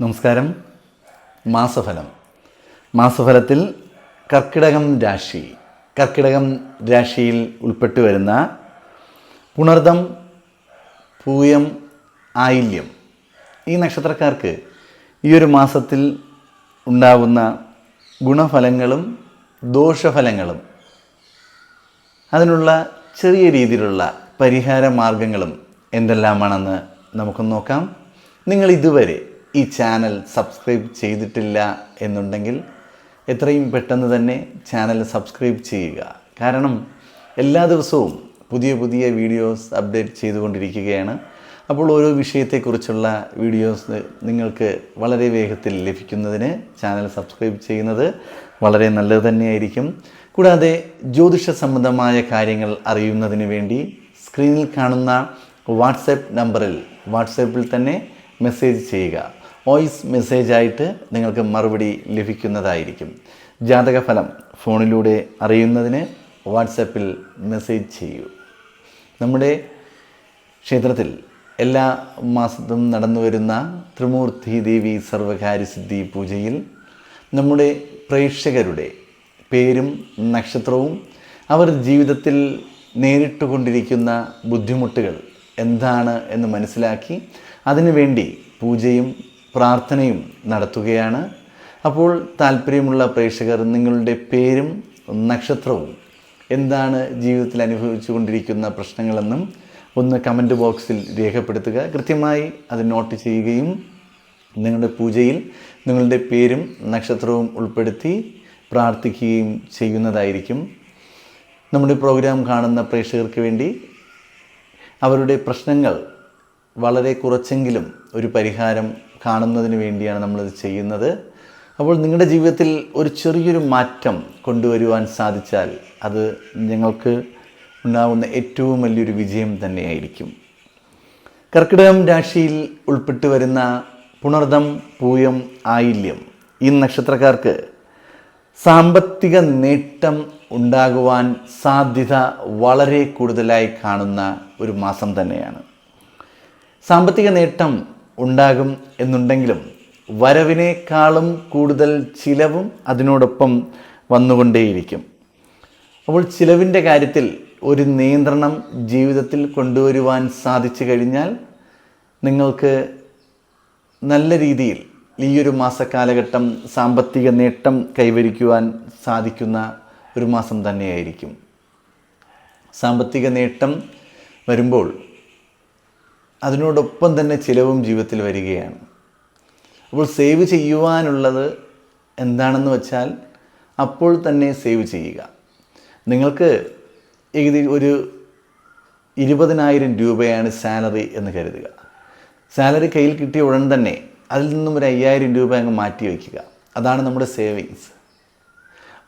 നമസ്കാരം. മാസഫലം. മാസഫലത്തിൽ കർക്കിടകം രാശി. കർക്കിടകം രാശിയിൽ ഉൾപ്പെട്ടു വരുന്ന പുണർദം പൂയം ആയില്യം ഈ നക്ഷത്രക്കാർക്ക് ഈ ഒരു മാസത്തിൽ ഉണ്ടാകുന്ന ഗുണഫലങ്ങളും ദോഷഫലങ്ങളും അതിനുള്ള ചെറിയ രീതിയിലുള്ള പരിഹാര മാർഗങ്ങളും എന്തെല്ലാമാണെന്ന് നമുക്ക് നോക്കാം. നിങ്ങൾ ഇതുവരെ ഈ ചാനൽ സബ്സ്ക്രൈബ് ചെയ്തിട്ടില്ല എന്നുണ്ടെങ്കിൽ എത്രയും പെട്ടെന്ന് തന്നെ ചാനൽ സബ്സ്ക്രൈബ് ചെയ്യുക. കാരണം എല്ലാ ദിവസവും പുതിയ പുതിയ വീഡിയോസ് അപ്ഡേറ്റ് ചെയ്തുകൊണ്ടിരിക്കുകയാണ്. അപ്പോൾ ഓരോ വിഷയത്തെക്കുറിച്ചുള്ള വീഡിയോസ് നിങ്ങൾക്ക് വളരെ വേഗത്തിൽ ലഭിക്കുന്നതിന് ചാനൽ സബ്സ്ക്രൈബ് ചെയ്യുന്നത് വളരെ നല്ലത് തന്നെയായിരിക്കും. കൂടാതെ ജ്യോതിഷ സംബന്ധമായ കാര്യങ്ങൾ അറിയുന്നതിന് വേണ്ടി സ്ക്രീനിൽ കാണുന്ന വാട്സപ്പ് നമ്പറിൽ വാട്സപ്പിൽ തന്നെ മെസ്സേജ് ചെയ്യുക. വോയിസ് മെസ്സേജായിട്ട് നിങ്ങൾക്ക് മറുപടി ലഭിക്കുന്നതായിരിക്കും. ജാതകഫലം ഫോണിലൂടെ അറിയുന്നതിന് വാട്സപ്പിൽ മെസ്സേജ് ചെയ്യൂ. നമ്മുടെ ക്ഷേത്രത്തിൽ എല്ലാ മാസത്തും നടന്നു വരുന്ന ത്രിമൂർത്തി ദേവി സർവകാര്യസിദ്ധി പൂജയിൽ നമ്മുടെ പ്രേക്ഷകരുടെ പേരും നക്ഷത്രവും അവർ ജീവിതത്തിൽ നേരിട്ടുകൊണ്ടിരിക്കുന്ന ബുദ്ധിമുട്ടുകൾ എന്താണ് എന്ന് മനസ്സിലാക്കി അതിനുവേണ്ടി പൂജയും പ്രാർത്ഥനയും നടത്തുകയാണ്. അപ്പോൾ താല്പര്യമുള്ള പ്രേക്ഷകർ നിങ്ങളുടെ പേരും നക്ഷത്രവും എന്താണ് ജീവിതത്തിൽ അനുഭവിച്ചു കൊണ്ടിരിക്കുന്ന പ്രശ്നങ്ങളെന്നും ഒന്ന് കമന്റ് ബോക്സിൽ രേഖപ്പെടുത്തുക. കൃത്യമായി അത് നോട്ട് ചെയ്യുകയും നിങ്ങളുടെ പൂജയിൽ നിങ്ങളുടെ പേരും നക്ഷത്രവും ഉൾപ്പെടുത്തി പ്രാർത്ഥിക്കുകയും ചെയ്യുന്നതായിരിക്കും. നമ്മുടെ പ്രോഗ്രാം കാണുന്ന പ്രേക്ഷകർക്ക് വേണ്ടി അവരുടെ പ്രശ്നങ്ങൾ വളരെ കുറച്ചെങ്കിലും ഒരു പരിഹാരം കാണുന്നതിന് വേണ്ടിയാണ് നമ്മളിത് ചെയ്യുന്നത്. അപ്പോൾ നിങ്ങളുടെ ജീവിതത്തിൽ ഒരു ചെറിയൊരു മാറ്റം കൊണ്ടുവരുവാൻ സാധിച്ചാൽ അത് ഞങ്ങൾക്ക് ഉണ്ടാകുന്ന ഏറ്റവും വലിയൊരു വിജയം തന്നെയായിരിക്കും. കർക്കിടകം രാശിയിൽ ഉൾപ്പെട്ടു വരുന്ന പുണർദം പൂയം ആയില്യം ഈ നക്ഷത്രക്കാർക്ക് സാമ്പത്തിക നേട്ടം ഉണ്ടാകുവാൻ സാധ്യത വളരെ കൂടുതലായി കാണുന്ന ഒരു മാസം തന്നെയാണ്. സാമ്പത്തിക നേട്ടം ഉണ്ടാകും എന്നുണ്ടെങ്കിലും വരവിനേക്കാളും കൂടുതൽ ചിലവും അതിനോടൊപ്പം വന്നുകൊണ്ടേയിരിക്കും. അപ്പോൾ ചിലവിന്റെ കാര്യത്തിൽ ഒരു നിയന്ത്രണം ജീവിതത്തിൽ കൊണ്ടുവരുവാൻ സാധിച്ചു കഴിഞ്ഞാൽ നിങ്ങൾക്ക് നല്ല രീതിയിൽ ഈ ഒരു മാസക്കാലഘട്ടം സാമ്പത്തിക നേട്ടം കൈവരിക്കുവാൻ സാധിക്കുന്ന ഒരു മാസം തന്നെയായിരിക്കും. സാമ്പത്തിക നേട്ടം വരുമ്പോൾ അതിനോടൊപ്പം തന്നെ ചിലവും ജീവിതത്തിൽ വരികയാണ്. അപ്പോൾ സേവ് ചെയ്യുവാനുള്ളത് എന്താണെന്ന് വെച്ചാൽ അപ്പോൾ തന്നെ സേവ് ചെയ്യുക. നിങ്ങൾക്ക് ഏകദി ഒരു ഇരുപതിനായിരം രൂപയാണ് സാലറി എന്ന് കരുതുക. സാലറി കയ്യിൽ കിട്ടിയ ഉടൻ തന്നെ അതിൽ നിന്നും ഒരു അയ്യായിരം രൂപ അങ്ങ് മാറ്റി വയ്ക്കുക. അതാണ് നമ്മുടെ സേവിങ്സ്.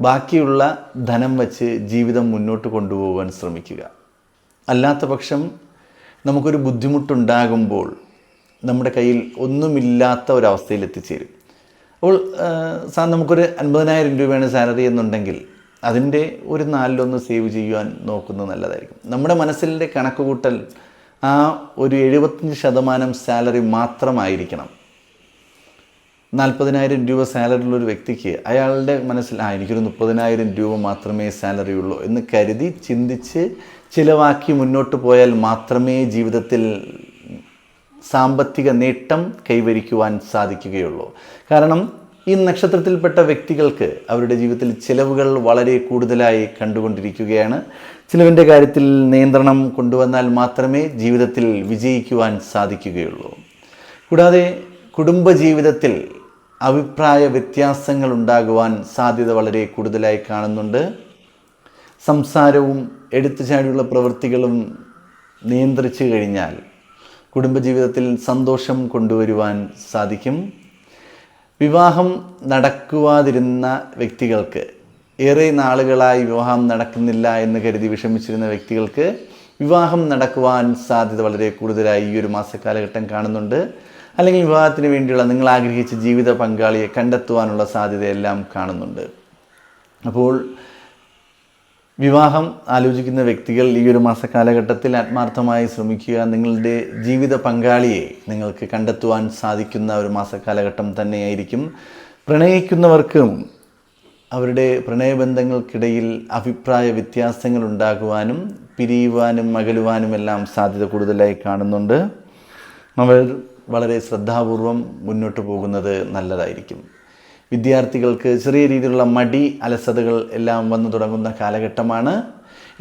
ബാക്കിയുള്ള ധനം വച്ച് ജീവിതം മുന്നോട്ട് കൊണ്ടുപോകാൻ ശ്രമിക്കുക. അല്ലാത്ത പക്ഷം നമുക്കൊരു ബുദ്ധിമുട്ടുണ്ടാകുമ്പോൾ നമ്മുടെ കയ്യിൽ ഒന്നുമില്ലാത്ത ഒരവസ്ഥയിൽ എത്തിച്ചേരും. അപ്പോൾ സാർ നമുക്കൊരു അൻപതിനായിരം രൂപയാണ് സാലറി എന്നുണ്ടെങ്കിൽ അതിന്റെ ഒരു നാലിലൊന്ന് സേവ് ചെയ്യുവാൻ നോക്കുന്നത് നല്ലതായിരിക്കും. നമ്മുടെ മനസ്സിന്റെ കണക്ക് കൂട്ടൽ ആ ഒരു എഴുപത്തഞ്ച് ശതമാനം സാലറി മാത്രമായിരിക്കണം. നാൽപ്പതിനായിരം രൂപ സാലറി ഉള്ള ഒരു വ്യക്തിക്ക് അയാളുടെ മനസ്സിൽ ആ എനിക്കൊരു മുപ്പതിനായിരം രൂപ മാത്രമേ സാലറി ഉള്ളൂ എന്ന് കരുതി ചിന്തിച്ച് ചിലവാക്കി മുന്നോട്ട് പോയാൽ മാത്രമേ ജീവിതത്തിൽ സാമ്പത്തിക നേട്ടം കൈവരിക്കുവാൻ സാധിക്കുകയുള്ളൂ. കാരണം ഈ നക്ഷത്രത്തിൽപ്പെട്ട വ്യക്തികൾക്ക് അവരുടെ ജീവിതത്തിൽ ചിലവുകൾ വളരെ കൂടുതലായി കണ്ടുകൊണ്ടിരിക്കുകയാണ്. ചിലവിന്റെ കാര്യത്തിൽ നിയന്ത്രണം കൊണ്ടുവന്നാൽ മാത്രമേ ജീവിതത്തിൽ വിജയിക്കുവാൻ സാധിക്കുകയുള്ളൂ. കൂടാതെ കുടുംബജീവിതത്തിൽ അഭിപ്രായ വ്യത്യാസങ്ങൾ ഉണ്ടാകുവാൻ സാധ്യത വളരെ കൂടുതലായി കാണുന്നുണ്ട്. സംസാരവും എടുത്തുചാടിയുള്ള പ്രവൃത്തികളും നിയന്ത്രിച്ചു കഴിഞ്ഞാൽ കുടുംബജീവിതത്തിൽ സന്തോഷം കൊണ്ടുവരുവാൻ സാധിക്കും. വിവാഹം നടക്കുവാതിരുന്ന വ്യക്തികൾക്ക് ഏറെ നാളുകളായി വിവാഹം നടക്കുന്നില്ല എന്ന് കരുതി വിഷമിച്ചിരുന്ന വ്യക്തികൾക്ക് വിവാഹം നടക്കുവാൻ സാധ്യത വളരെ കൂടുതലായി ഈ ഒരു മാസക്കാലഘട്ടം കാണുന്നുണ്ട്. അല്ലെങ്കിൽ വിവാഹത്തിന് വേണ്ടിയുള്ള നിങ്ങൾ ആഗ്രഹിച്ച ജീവിത പങ്കാളിയെ കണ്ടെത്തുവാനുള്ള സാധ്യതയെല്ലാം കാണുന്നുണ്ട്. അപ്പോൾ വിവാഹം ആലോചിക്കുന്ന വ്യക്തികൾ ഈ ഒരു മാസ കാലഘട്ടത്തിൽ ആത്മാർത്ഥമായി ശ്രമിക്കുക നിങ്ങളുടെ ജീവിത പങ്കാളിയെ നിങ്ങൾക്ക് കണ്ടെത്തുവാൻ സാധിക്കുന്ന ഒരു മാസ കാലഘട്ടം തന്നെയായിരിക്കും. പ്രണയിക്കുന്നവർക്കും അവരുടെ പ്രണയബന്ധങ്ങൾക്കിടയിൽ അഭിപ്രായ വ്യത്യാസങ്ങൾ ഉണ്ടാകുവാനും പിരിയുവാനും അകലുവാനും എല്ലാം സാധ്യത കൂടുതലായി കാണുന്നുണ്ട്. അവർ വളരെ ശ്രദ്ധാപൂർവം മുന്നോട്ട് പോകുന്നത് നല്ലതായിരിക്കും. വിദ്യാർത്ഥികൾക്ക് ചെറിയ രീതിയിലുള്ള മടി അലസതകൾ എല്ലാം വന്നു തുടങ്ങുന്ന കാലഘട്ടമാണ്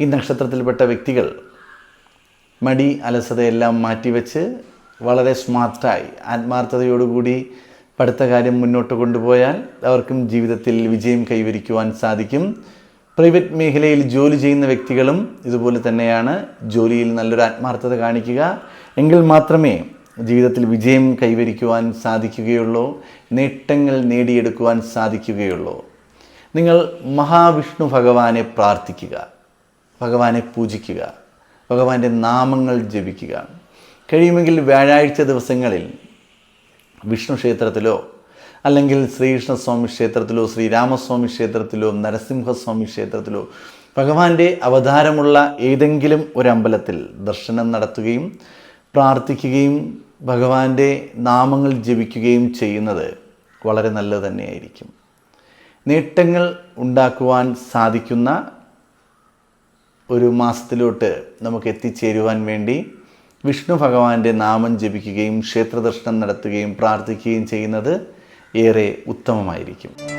ഈ നക്ഷത്രത്തിൽപ്പെട്ട വ്യക്തികൾ. മടി അലസതയെല്ലാം മാറ്റിവെച്ച് വളരെ സ്മാർട്ടായി ആത്മാർത്ഥതയോടുകൂടി പഠിത്ത കാര്യം മുന്നോട്ട് കൊണ്ടുപോയാൽ അവർക്കും ജീവിതത്തിൽ വിജയം കൈവരിക്കുവാൻ സാധിക്കും. പ്രൈവറ്റ് മേഖലയിൽ ജോലി ചെയ്യുന്ന വ്യക്തികളും ഇതുപോലെ തന്നെയാണ്. ജോലിയിൽ നല്ലൊരു ആത്മാർത്ഥത കാണിക്കുക. എങ്കിൽ മാത്രമേ ജീവിതത്തിൽ വിജയം കൈവരിക്കുവാൻ സാധിക്കുകയുള്ളൂ നേട്ടങ്ങൾ നേടിയെടുക്കുവാൻ സാധിക്കുകയുള്ളൂ. നിങ്ങൾ മഹാവിഷ്ണു ഭഗവാനെ പ്രാർത്ഥിക്കുക ഭഗവാനെ പൂജിക്കുക ഭഗവാന്റെ നാമങ്ങൾ ജപിക്കുക. കഴിയുമെങ്കിൽ വ്യാഴാഴ്ച ദിവസങ്ങളിൽ വിഷ്ണു ക്ഷേത്രത്തിലോ അല്ലെങ്കിൽ ശ്രീകൃഷ്ണസ്വാമി ക്ഷേത്രത്തിലോ ശ്രീരാമസ്വാമി ക്ഷേത്രത്തിലോ നരസിംഹസ്വാമി ക്ഷേത്രത്തിലോ ഭഗവാന്റെ അവതാരമുള്ള ഏതെങ്കിലും ഒരു അമ്പലത്തിൽ ദർശനം നടത്തുകയും പ്രാർത്ഥിക്കുകയും ഭഗവാന്റെ നാമങ്ങൾ ജപിക്കുകയും ചെയ്യുന്നത് വളരെ നല്ലത് തന്നെയായിരിക്കും. നേട്ടങ്ങൾ ഉണ്ടാക്കുവാൻ സാധിക്കുന്ന ഒരു മാസത്തിലോട്ട് നമുക്ക് എത്തിച്ചേരുവാൻ വേണ്ടി വിഷ്ണു ഭഗവാന്റെ നാമം ജപിക്കുകയും ക്ഷേത്രദർശനം നടത്തുകയും പ്രാർത്ഥിക്കുകയും ചെയ്യുന്നത് ഏറെ ഉത്തമമായിരിക്കും.